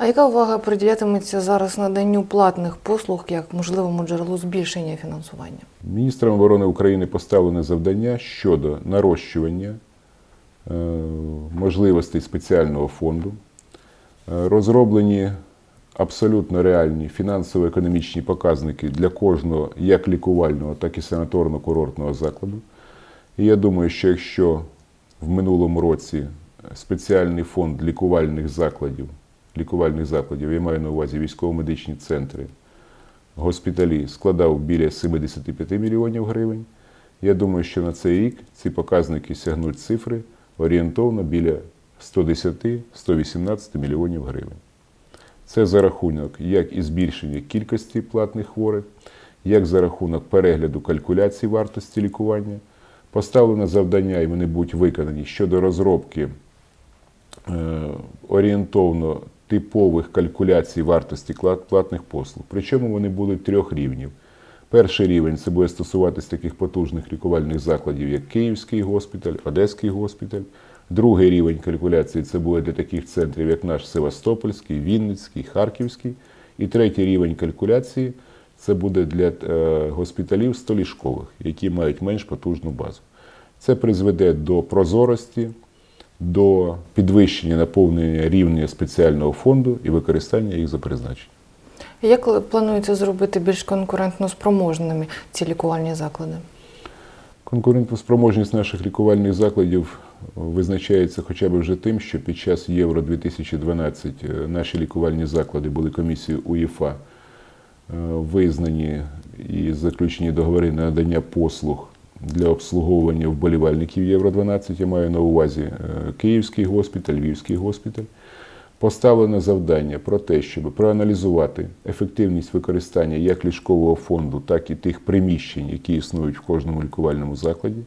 А яка увага приділятиметься зараз наданню платних послуг як можливому джерелу збільшення фінансування? Міністром оборони України поставлене завдання щодо нарощування е, можливостей спеціального фонду, Е, розроблені абсолютно реальні фінансово-економічні показники для кожного як лікувального, так і санаторно-курортного закладу. І я думаю, що якщо в минулому році спеціальний фонд лікувальних закладів, лікувальних закладів, я маю на увазі військово-медичні центри, госпіталі складав біля 75 мільйонів гривень. Я думаю, що на цей рік ці показники сягнуть цифри орієнтовно біля 110-118 мільйонів гривень. Це за рахунок як і збільшення кількості платних хворих, як за рахунок перегляду калькуляцій вартості лікування. Поставлено завдання, і вони будуть виконані щодо розробки е, орієнтовно типових калькуляцій вартості платних послуг. Причому вони будуть трьох рівнів. Перший рівень це буде стосуватись таких потужних лікувальних закладів, як Київський госпіталь, Одеський госпіталь. Другий рівень калькуляції це буде для таких центрів, як наш Севастопольський, Вінницький, Харківський. І третій рівень калькуляції це буде для е, госпіталів столішкових, які мають менш потужну базу. Це призведе до прозорості, до підвищення наповнення рівня спеціального фонду і використання їх за призначенням. Як планується зробити більш конкурентно спроможними ці лікувальні заклади? Конкурентоспроможність наших лікувальних закладів визначається хоча б вже тим, що під час Євро 2012 наші лікувальні заклади були комісією УЄФА е, визнані і заключені договори на надання послуг для обслуговування вболівальників Євро 12. Я маю на увазі е, Київський госпіталь, Львівський госпіталь. Поставлено завдання про те, щоб проаналізувати ефективність використання як ліжкового фонду, так і тих приміщень, які існують в кожному лікувальному закладі,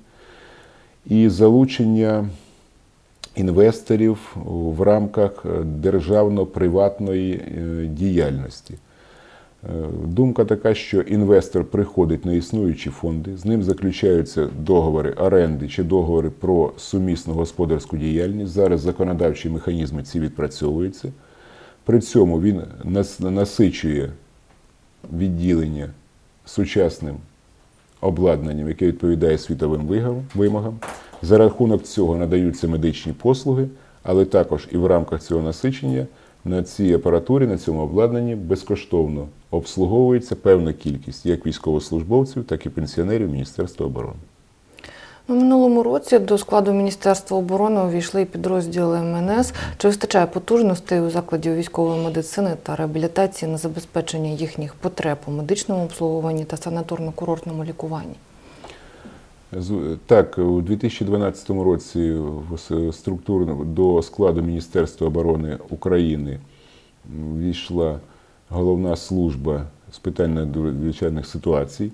і залучення інвесторів в рамках державно-приватної е, діяльності. Е, думка така, що інвестор приходить на існуючі фонди, з ним заключаються договори оренди чи договори про сумісну господарську діяльність. Зараз законодавчі механізми ці відпрацьовуються. При цьому він насичує відділення сучасним обладнанням, яке відповідає світовим вимогам. За рахунок цього надаються медичні послуги, але також і в рамках цього насичення на цій апаратурі, на цьому обладнанні безкоштовно обслуговується певна кількість як військовослужбовців, так і пенсіонерів Міністерства оборони. У минулому році до складу Міністерства оборони увійшли підрозділи МНС. Чи вистачає потужностей у закладів військової медицини та реабілітації на забезпечення їхніх потреб у медичному обслуговуванні та санаторно-курортному лікуванні? Так, у 2012 році в структуру до складу Міністерства оборони України війшла головна служба з питань надзвичайних ситуацій.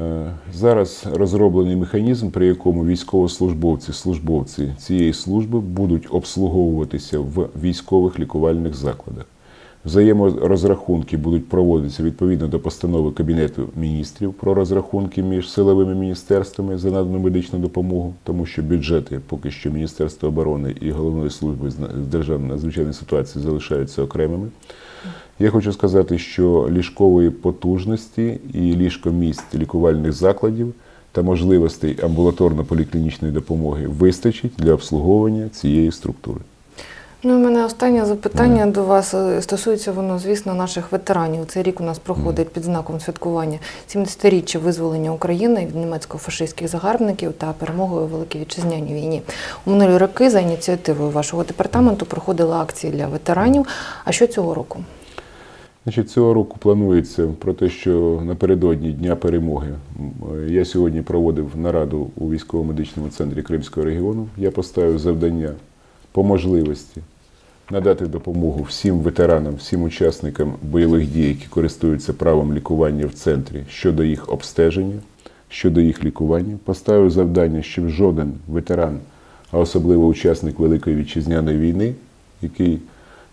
Е, зараз розроблений механізм, при якому військовослужбовці, службовці цієї служби будуть обслуговуватися в військових лікувальних закладах. Взаєморозрахунки будуть проводитися відповідно до постанови Кабінету міністрів про розрахунки між силовими міністерствами за надану медичну допомогу, тому що бюджети поки що Міністерства оборони і головної служби з державної надзвичайної ситуації залишаються окремими. Я хочу сказати, що ліжкової потужності і ліжкомість лікувальних закладів та можливостей амбулаторно-поліклінічної допомоги вистачить для обслуговування цієї структури. Ну, у мене останнє запитання mm. до вас стосується воно, звісно, наших ветеранів. Цей рік у нас проходить під знаком святкування 70-річчя визволення України від німецько-фашистських загарбників та перемогою у Великій Вітчизняній війні. У минулі роки за ініціативою вашого департаменту проходили акції для ветеранів. А що цього року? Значить, Цього року планується про те, що напередодні Дня перемоги я сьогодні проводив нараду у військово-медичному центрі Кримського регіону. Я поставив завдання по можливості надати допомогу всім ветеранам, всім учасникам бойових дій, які користуються правом лікування в центрі щодо їх обстеження, щодо їх лікування. Поставив завдання, щоб жоден ветеран, а особливо учасник Великої вітчизняної війни, який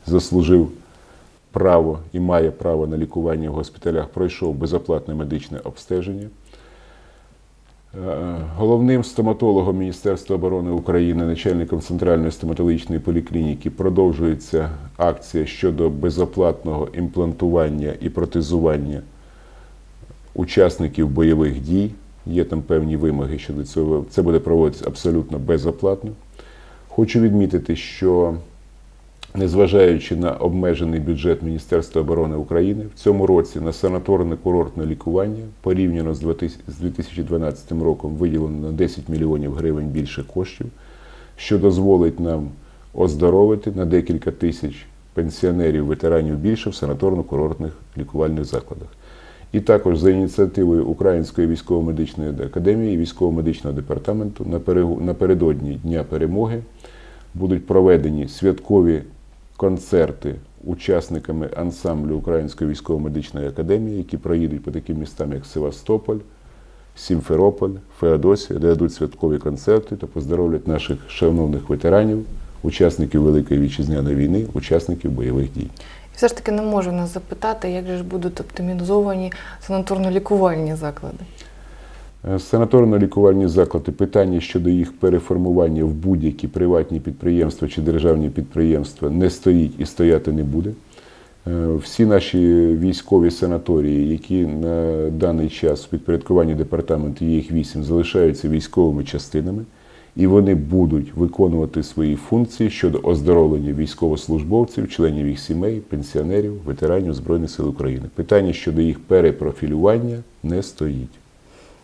заслужив право і має право на лікування в госпіталях, пройшов безоплатне медичне обстеження. Е, Головним стоматологом Міністерства оборони України, начальником Центральної стоматологічної поліклініки, продовжується акція щодо безоплатного імплантування і протезування учасників бойових дій. Є там певні вимоги щодо цього. Це буде проводитися абсолютно безоплатно. Хочу відмітити, що незважаючи на обмежений бюджет Міністерства оборони України, в цьому році на санаторне курортне лікування порівняно з 2012 роком виділено на 10 мільйонів гривень більше коштів, що дозволить нам оздоровити на декілька тисяч пенсіонерів, ветеранів більше в санаторно-курортних лікувальних закладах. І також за ініціативою Української військово-медичної академії і військово-медичного департаменту напередодні Дня перемоги будуть проведені святкові концерти учасниками ансамблю Української військово-медичної академії, які проїдуть по таким містам, як Севастополь, Сімферополь, Феодосія, де дадуть святкові концерти та поздоровлять наших шановних ветеранів, учасників Великої вітчизняної війни, учасників бойових дій. Все ж таки не можу нас запитати, як же ж будуть оптимізовані санаторно-лікувальні заклади. Е, Санаторно-лікувальні заклади, питання щодо їх переформування в будь-які приватні підприємства чи державні підприємства не стоїть і стояти не буде. Е, Всі наші військові санаторії, які на даний час в підпорядкуванні департаменту, є їх вісім, залишаються військовими частинами, і вони будуть виконувати свої функції щодо оздоровлення військовослужбовців, членів їх сімей, пенсіонерів, ветеранів Збройних сил України. Питання щодо їх перепрофілювання не стоїть.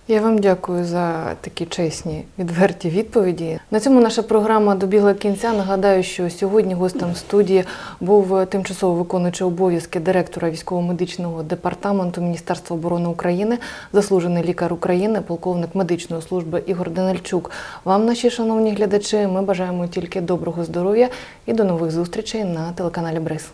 Я вам дякую за такі чесні, відверті відповіді. На цьому наша програма добігла кінця. Нагадаю, що сьогодні гостем студії був тимчасово виконуючий обов'язки директора військово-медичного департаменту Міністерства оборони України, заслужений лікар України, полковник медичної служби Ігор Данильчук. Вам, наші шановні глядачі, ми бажаємо тільки доброго здоров'я і до нових зустрічей на телеканалі Брис.